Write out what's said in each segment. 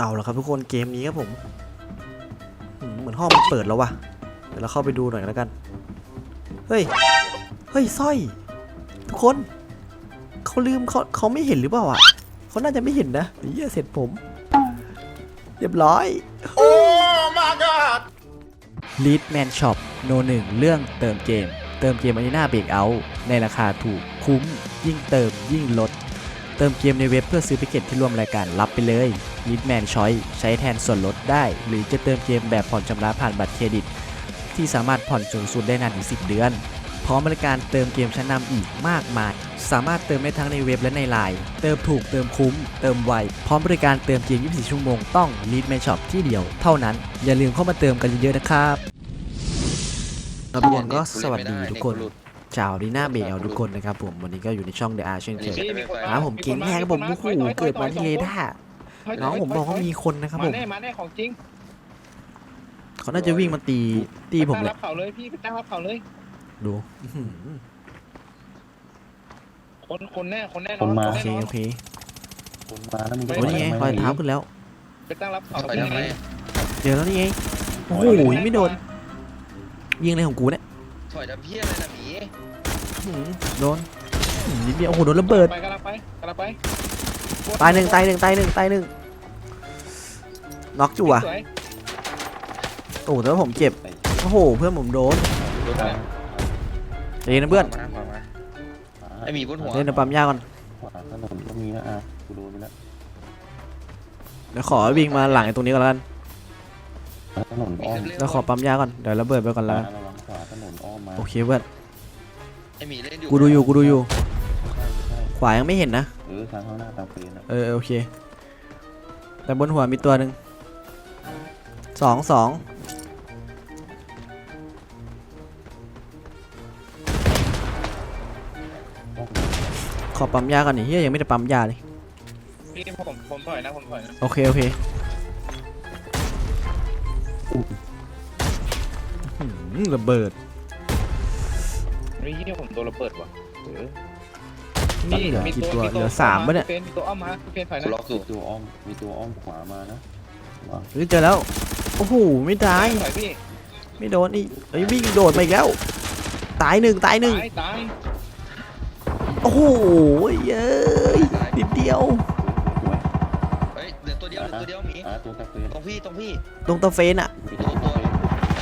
เอาละครับทุกคนเกมนี้ครับผมอืมเหมือนห้องมันเปิดแล้ววะเดี๋ยวเราเข้าไปดูหน่อยแล้วกัน เฮ้ย เฮ้ยสร้อย ทุกคน เขาลืมเขาเขาไม่เห็นหรือเปล่าอะเขาน่าจะไม่เห็นนะเหี้ยเสร็จผม เรียบร้อยลีดแมนช็อปโนหนึ่งเรื่องเติมเกม เติมเกมอารีนาเบรกเอาในราคาถูกคุ้ม ยิ่งเติมยิ่งลด เติมเกมในเว็บเพื่อซื้อแพ็กเกจที่ร่วมรายการรับไปเลย ลีดแมนชอยใช้แทนส่วนลดได้ หรือจะเติมเกมแบบผ่อนชำระผ่านบัตรเครดิต ที่สามารถผ่อนสูงสุดได้นานถึง 10 เดือน พร้อมบริการเติมเกมชั้นนำอีกมากมาย สามารถเติมได้ทั้งในเว็บและในไลน์เติมถูกเติมคุ้ม เติมไว พร้อมบริการเติมเกม 24 ชั่วโมงต้อง Lead Man Shop ที่เดียวเท่านั้น อย่าลืมเข้ามาเติมกันเยอะๆนะครับครับทุกคนก็สวัสดีทุกคนชาวดีน่าเบลทุกคนนะครับผมวันนี้ก็อยู่ในช่อง The Art เช่นเคยหาผมเก่งแฮครับผมโอ้โหเกิดมาที่เรดา ร์น้องผมบอกว่ามีคนนะครับผมมาแน่มาแน่ของจริงเขาน่าจะวิ่งมาตีตีผมตั้งเลรัยบเขาเลยพี่ไปตั้งรับเขาเลย ดูอื้อหือคนคนแน่คนแน่นคอนนมา โอแน่เคนอน โอเคคนมาแล้วมึงโอ้ยนี่ไงรอยเท้าขึ้นแล้ว ไปตั้งรับเขาถอยทำไมเดี๋ยวแล้วนี่ไงโอ้โหยังไม่โดนยิงเลยของกูเนี่ยถอยทำเพี้ยอะไรนะหมีอื้อหือโดนอื้อหือนิดเดียวโอ้โหโดนระเบิดไปกำลังไปกำลังไปตายหนึ่งตายหนึ่งตายหนึ่งตายหนึ่ง น็อกจั่วสวยโอ้โหแต่ว่าผมเจ็บ โอ้โห เพื่อนผมโดนรถอะไรเอ็นะเพื่อนขวามาขวามาไอหมีบนหัวเล่นในปั๊มยาก่อน ขวาถนนก็มีนะอะกูโดนไปแล้วเดี๋ยวขอวิ่งมาหลังไอ้ตรงนี้ก่อนแล้วกัน ถนนอ้อมแล้วขอปั๊มยาก่อน เดี๋ยวระเบิดไปก่อนแล้วกันระวังขวาถนนอ้อมมาโอเคเพื่อน ไอหมีเล่นอยู่กูดูอยู่ กูดูอยู่ ใช่ใช่ขวายังไม่เห็นนะ เออทางข้างหน้าตามเฟรนอะเออโอเค แต่บนหัวมีตัวหนึ่ง สองสองขอปั๊มยาก่อนนี่เฮียยังไม่ได้ปั๊มยาเลย พี่ผมผมถอยนะผมถอยนะโอเค โอเคอื้อหือระเบิด เฮ้ยนี่ผมโดนระเบิดว่ะเออนี่เหลือกี่ตัวเหลือสามปะเนี่ยเฟนมีตัวอ้อมมาเฟนถอยกูนะล็อกมีสูตัวอ้อมมีตัวอ้อมขวามานะวางเฮ้ยเจอแล้ว โอ้โหไม่ตายถอยพี่ไม่โดนอีกเอ้ยวิ่งโดดมาอีกแล้ว ตายหนึ่งตายหนึ่งตายตายโอ้โหเย้ยนิดเดียวสวยเฮ้ยเหลือตัวเดียวเหลือตัวเดียวหมีอะตัวตามเฟรนตรงพี่ตรงพี่ตรงตะเฟนอะมีตัวตามเฟรน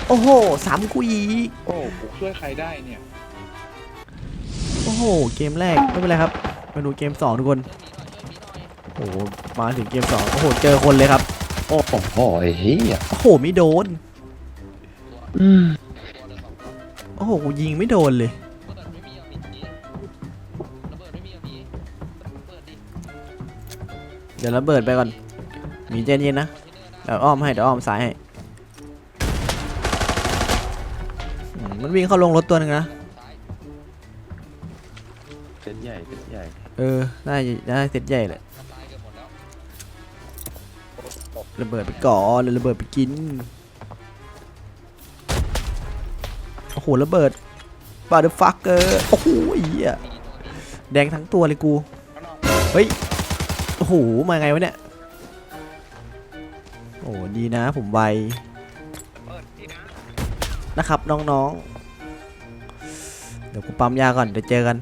โอ้โหสามกุยอีกโอ้ผมช่วยใครได้เนี่ยโอ้โหเกมแรกไม่เป็นไรครับมาดูเกมสองทุกคนโอ้โหมาถึงเกมสองโอ้โหเจอคนเลยครับ โอ้โหไอ้เหี้ยโอ้โหไม่โดนโอ้โหกูยิงไม่โดนเลย เดี๋ยวระเบิดไปก่อน มีเจนเย็นนะ เดี๋ยวอ้อมให้เดี๋ยวอ้อมซ้ายให้อืมมันวิ่งเข้าลงรถตัวหนึ่งนะเส้นใหญ่เส้นใหญ่ เออได้ได้เซตใหญ่เลย ระเบิดไปก่อนแล้วระเบิดไปกิน โอ้โห ระเบิดบาร์ดฟักเกอร์โอ้โหเหี้ยแดงทั้งตัวเลยกู เฮ้ย โอ้โห มาไงวะเนี่ย โอ้ดีนะผมไวเปิดพี่นะนะครับน้องๆ เดี๋ยวกูปั๊มยาก่อน เดี๋ยวเจอกัน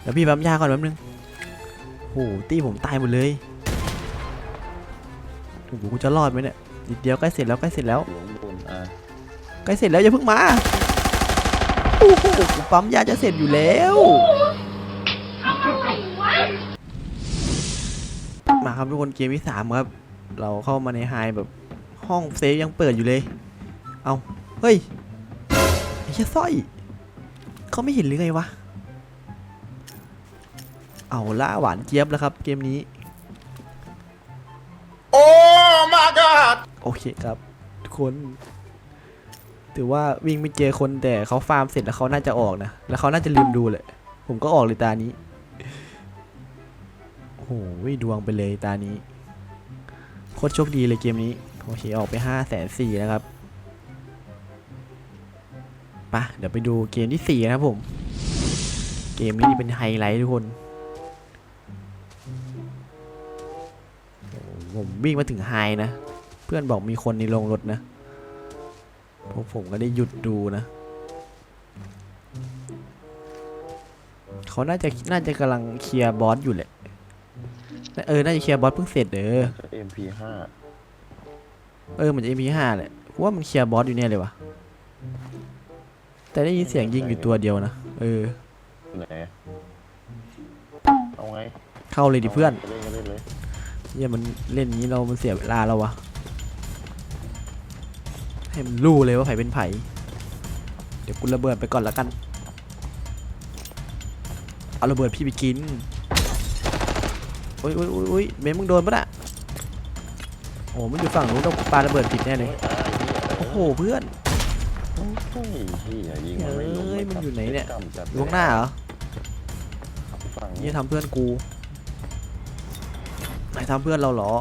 เดี๋ยวพี่ปั๊มยาก่อนแป๊บนึงโอ้โหตีผมตายหมดเลย โอ้โหกูจะรอดไหมเนี่ยนิดเดียวใกล้เสร็จแล้วใกล้เสร็จแล้วหลวงบนอะใกล้เสร็จแล้วอย่าเพิ่งมาโอ้โหกูปั๊มยาจะเสร็จอยู่แล้ว มาครับทุกคนเกมที่สามครับ เราเข้ามาในไฮแบบห้องเซฟยังเปิดอยู่เลย เอาเฮ้ยไอ้เหี้ยสร้อยเขาไม่เห็นหรือไงวะ เอาละหวานเจี๊ยบแล้วครับ เกมนี้ โอเคครับ ทุกคน ถือว่าวิ่งไม่เจอคนแต่เขาฟาร์มเสร็จแล้วเขาน่าจะออกนะ แล้วเขาน่าจะลืมดูเลย ผมก็ออกเลยตานี้ โอ้โหดวงไปเลยตานี้ โคตรโชคดีเลยเกมนี้ โอเค ออกไปห้าแสนสี่นะครับปะเดี๋ยวไปดูเกมที่สี่นะครับผม เกมนี้เป็นไฮไลท์ทุกคน ผมวิ่งมาถึงไฮนะ เพื่อนบอกมีคนในโรงรถนะพวกผมก็ได้หยุดดูนะ เขาน่าจะน่าจะกำลังเคลียร์บอสอยู่แหละ เออ น่าจะเคลียร์บอสเพิ่งเสร็จเออเอ็มพีห้าเออเหมือนจะ MP5 แหละกูว่ามันเคลียร์บอสอยู่เนี่ยเลยวะแต่ได้ยินเสียงยิงอยู่ตัวเดียวนะ เออ ไหนเอาไง เข้าเลยดิเพื่อนเล่นก็เล่นเลย เนี่ยมันเล่นอย่างนี้เรา มันเสียเวลาเราวะ ให้มันรู้เลยว่าไผเป็นไผเดี๋ยวกูระเบิดไปก่อนละกัน เอาระเบิดพี่ไปกินโอ้ยโอ้ยโอ้ยเมมมึงโดนปะน่ะโอ้มันอยู่ฝั่งนู้นต้องปาระเบิดผิดแน่เลย โอ้โหเพื่อนโอ้ยพี่อย่ายิงมันไม่ลงเอ้ยมันอยู่ไหนเนี่ยกำจัดอยู่ข้างหน้าเหรอนี่ทำเพื่อนกูไหนทำเพื่อนเราเหรอ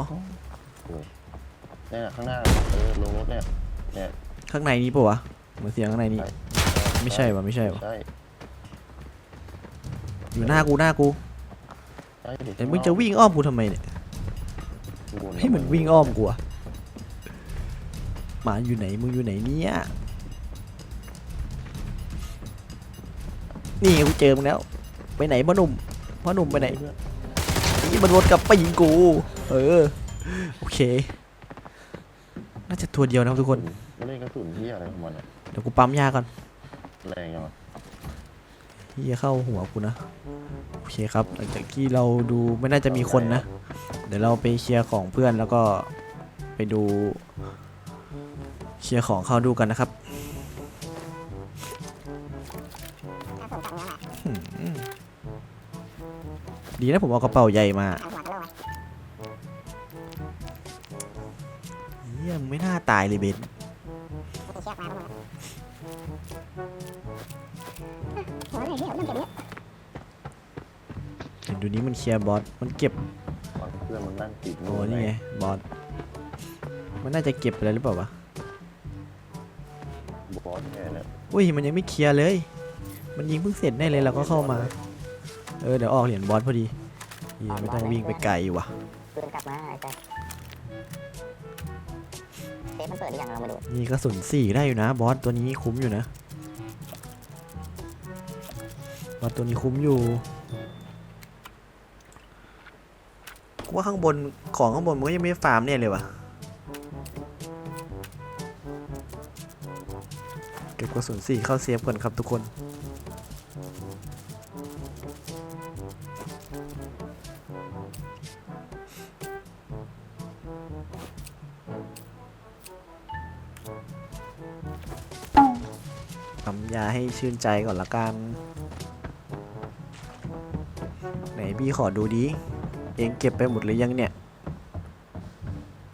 เนี่ยข้างหน้าเออลงรถเนี่ย เนี่ยข้างในนี้ปะวะเหมือนเสียงข้างในนี้ ไม่ใช่วะไม่ใช่วะใช่อยู่หน้ากูหน้ากูใช่ดิแต่มึงจะวิ่งอ้อมกูทำไมเนี่ยให้มันวิ่งอ้อมกูอะหมาอยู่ไหนมึงอยู่ไหนเนี่ยนี่ไงกูเจอมึงแล้วไปไหนพ่อหนุ่มพ่อหนุ่มไปไหนนี่มันวนกลับไปยิงกู เออ โอเคน่าจะตัวเดียวนะครับทุกคนมันเล่นกระสุนที่อะไรของมันอะเดี๋ยวกูปั๊มยาก่อนแรงยังวะที่จะเข้าหัวกูนะ โอเคครับ หลังจากที่เราดูไม่น่าจะมีคนนะ เดี๋ยวเราไปเคลียร์ของเพื่อนแล้วก็ไปดู เคลียร์ของเขาดูกันนะครับหืมดีนะผมเอากระเป๋าใหญ่มา เยี่ยมงไม่น่าตายเลยเบนเห็นดูนี้มันเคลียร์บอส มันเก็บฝั่งเพื่อนมันนั่งติดโอ้นี่ไงบอส มันน่าจะเก็บไปแล้วหรือเปล่าวะ บอสแค่เนี่ยอุ้ยมันยังไม่เคลียร์เลย มันยิงเพิ่งเสร็จแน่เลยเราก็เข้ามา เออเดี๋ยวออกเหรียญบอสพอดีเหี้ยไม่ต้องวิ่งไปไกลว่ะ เซฟมันเปิดหรือยังเรามาดูนี่กระสุนสี่ได้อยู่นะ บอสตัวนี้คุ้มอยู่นะ บอสตัวนี้คุ้มอยู่กูว่าข้างบนของข้างบนมันก็ยังไม่ฟาร์มเนี่ยเลยวะเก็บกระสุนสี่เข้าเซฟก่อนครับทุกคน ชื่นใจก่อนละกัน ไหนพี่ขอดูดิ เองเก็บไปหมดหรือยังเนี่ย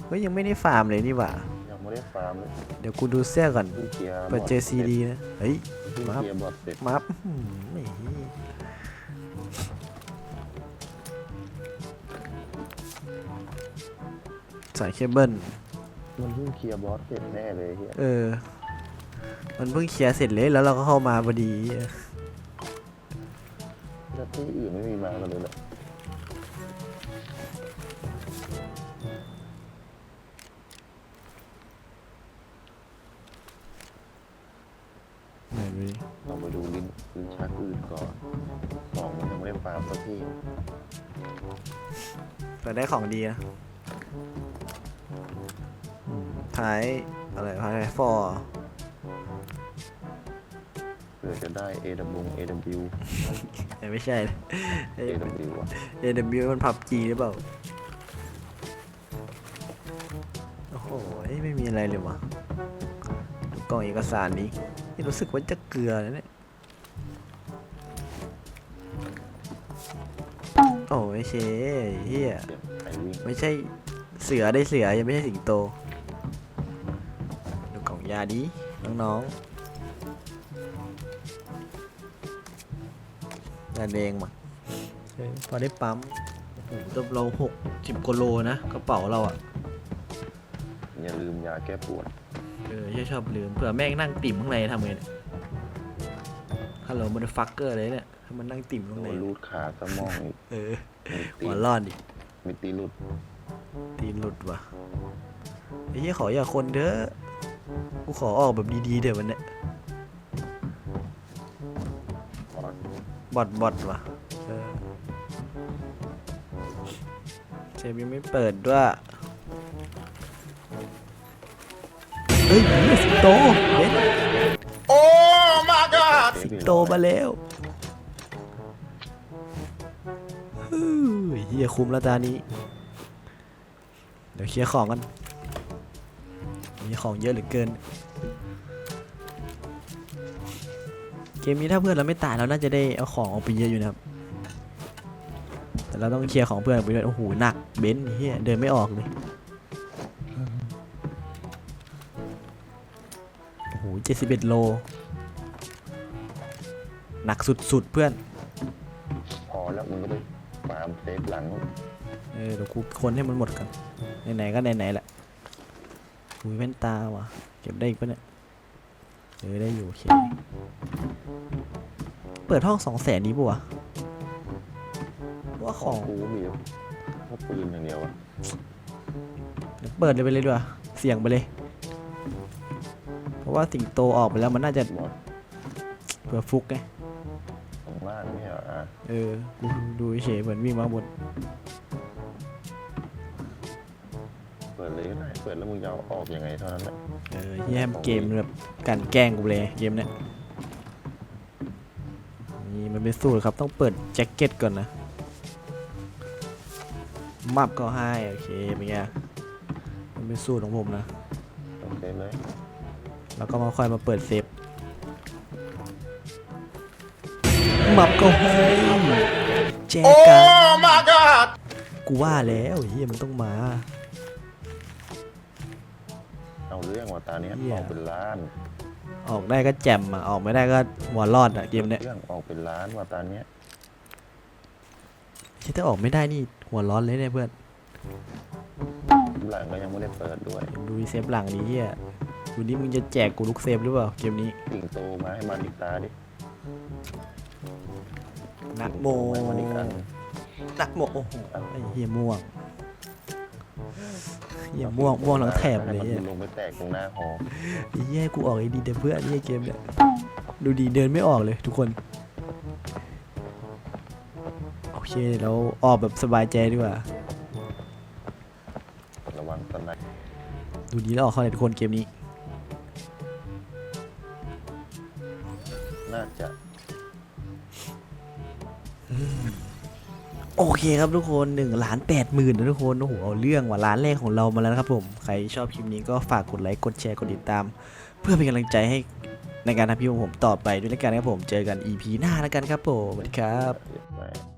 เฮ้ย ยังไม่ได้ฟาร์มเลยนี่หว่า ยังไม่ได้ฟาร์มเลยเดี๋ยวกูดูเสื้อก่อน เพิ่งเคลียร์เปิดเจอซีดีนะ เฮ้ย เพิ่งมาครับเคลียร์บอสเสร็จมัฟอื้อหือไม่สายเคเบิลมันเพิ่งเคลียร์บอสเสร็จแน่เลยเฮียเออ มันเพิ่งเคลียร์เสร็จเลยแล้วเราก็เข้ามาพอดีแล้วที่อื่นไม่มีมากันเลยเหรอไหนดูดิเรามาดูลิ้นลิ้นชักอื่นก่อนของมันยังไม่ได้ฟาร์มสักทีแต่ได้ของดีนะอืมท้ายอะไรท้ายฟอร์เพื่ อจะได้ AW AW ไม่ใช่นะ AW อะ AW มันพับจีหรือเปล่า โอ้โหไม่มีอะไรเลยวะดูกล่องเอกสารนี้นี่รู้สึกว่าจะเกลือนะเนี่ย โอ้ไม่ใช่เฮียเสียงไอวิ่งไม่ใช่เสือได้เสือยังไม่ใช่สิงโต ดูกล่องยาดีน้องๆ ยาแดงมาเฮ้ยพอได้ปั๊มโอ้โหแต่เราหกสิบกิโลนะกระเป๋าเราอะอย่าลืมยาแก้ปวดเออชอบชอบลืมเผื่อแม่งนั่งติ่มข้างในทำไงเนี่ยฮัลโหลมันฟักเกอร์เลยเนี่ยถ้ามันนั่งติ่มข้างโดในนรูดขาสมองอีกเออมีตีหัวรอดดิมีตีหลุดตีนหลุดว่ะไอ้เหี้ยขออย่าคนเด้อกูขอออกแบบดีๆเดี๋ยววันเนี้ย บอดบอดว่ะเออเจมยังไม่เปิดด้วย เฮ้ยนี่สิงโตเบนเซฟอีกโตมาแล้วฮู้ยเฮียคุมแล้วตานี้ เดี๋ยวเคลียร์ของกันมีของเยอะเหลือเกิน เกมนี้ถ้าเพื่อนเราไม่ตายเราน่าจะได้เอาของออกไปเยอะอยู่นะครับ แต่เราต้องเคลียร์ของเพื่อนออกไปด้วยโอ้โหหนักเบนซ์เฮียเดินไม่ออกเลยโอ้โหเจ็ดสิบเอ็ดโลหนักสุดๆเพื่อน พอแล้วมึงก็ไปฟาร์มเซฟหลังเออเดี๋ยวกูคนให้มันหมดกันไหนๆก็ไหนๆแหละกูมีแว่นตาว่ะเก็บได้อีกปะเนี่ย เออได้อยู่โอเค เปิดห้องสองแสนนี้ปะวะว่าขขอองงกูมีแค่ปืนอย่างเดียวอะเดี๋ยวเปิดเลยไปเลยดีกว่าเสี่ยงไปเลย เพราะว่าสิงโตออกไปแล้วมันน่าจะหมดเผื่อฟุกไงข้างล่างไม่เหรออะเออกูดูเฉยๆเหมือนวิ่งมาบน ปิดเลยก็ได้เปิดแล้วมึงจะเอาออกยังไงเท่านั้นแหละเออแย่มเกมแบบกันแกล้งกูเลยเกมเนี้ยนี่มันเป็นสูตรครับต้องเปิดแจ็คเก็ตก่อนนะมับก็ให้โอเคเป็นไงมันเป็นสูตรของผมนะต้องเซฟเลยแล้วก็มาค่อยมาเปิดเซฟมับก็ให้แจกันกูว่าแล้วเฮียมันต้องมา เอาเรื่องว่าตาเนี้ยเหี้ย ออกเป็นล้านออกได้ก็แจ่มอะ ออกไม่ได้ก็หัวรอดอะเกมเนี้ยเรื่องออกเป็นล้านว่าตาเนี้ยที่ถ้าออกไม่ได้นี่หัวร้อนเลยเนี่ยเพื่อนหลังก็ยังไม่ได้เปิดด้วยดูเซฟหลังนี้เฮียดูนี่มึงจะแจกกูลูกเซฟหรือเปล่าเกมนี้สิงโตมาให้มันอีกตาดินักโมให้มันอีกอันนักโมโอ้โหไอ้เฮียม่วง เฮียม่วงม่วงหลังแถบเลยให้เฮียมันลงไปแตกตรงหน้าหอไอ้เฮียกูออกไอ้ดีเดเพื่อนเฮียเกมเนี่ยดูดีเดินไม่ออกเลยทุกคนโอเคเราออกแบบสบายใจดีกว่าระวังสไนป์ดูดีแล้วออกเข้าเลยทุกคนเกมนี้น่าจะ โอเคครับทุกคน1ล้าน8หมื่นนะทุกคนโอ้โหเอาเรื่องว่าล้านแรกของเรามาแล้วนะครับผม ใครชอบคลิปนี้ก็ฝากกดไลค์กดแชร์กดติดตาม เพื่อเป็นกำลังใจให้ในการทำคลิปของผมต่อไปด้วยแล้วกันครับผมเจอกัน EP หน้าแล้วกันครับผมสวัสดีครับ